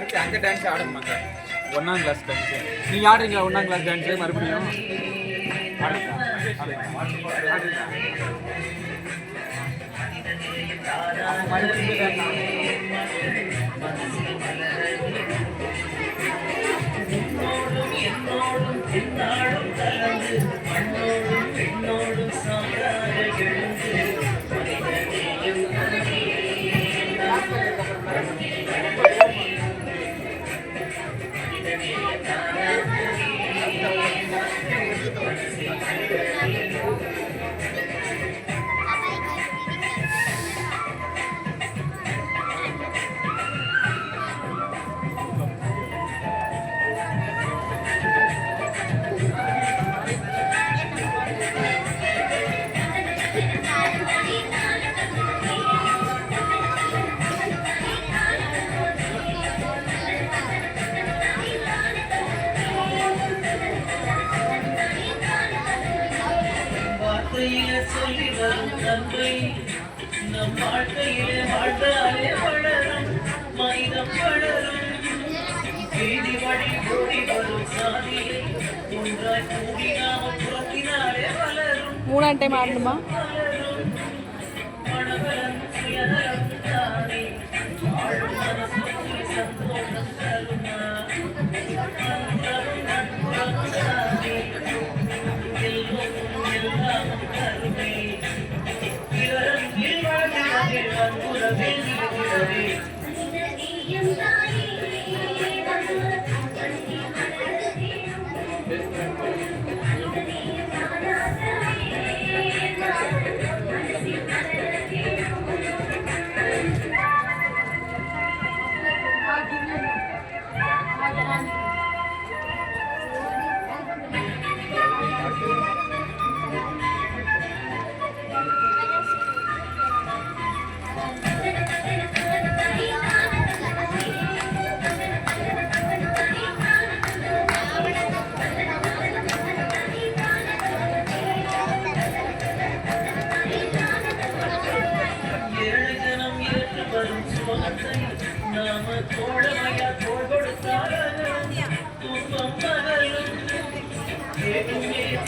அடுத்து அந்த டான்ஸ் ஆடணுமாங்க? ஒன்றாம் கிளாஸ் டான்ஸு நீங்கள் ஆடுறீங்களா ஒன்றாம் கிளாஸ் டான்ஸு மறுபடியும்? ஆடுங்க ஆடுங்க சொல்லி வரும் நம் வாழ்க்கையிலே வாழ்ந்தாலே வளரும் மனிதம் வளரும். வீதி வழி ஓடி வரும் சாதியை ஒன்றாய் கூடி வளரும். மூணாம் டைம் ஆடணுமா?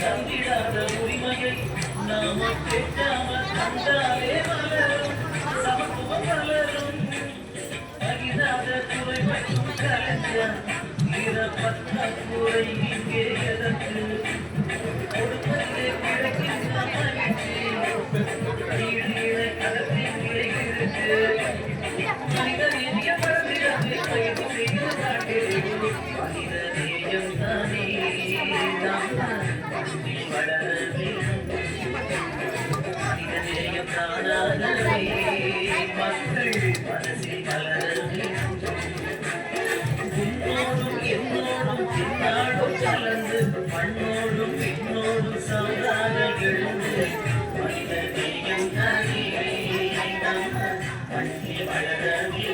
தந்திடாத உரிமையை நாம கேட்டாம தந்தாலே மலரும் மனித நேயம் தானே நம்ம மண்ணில் வளரவே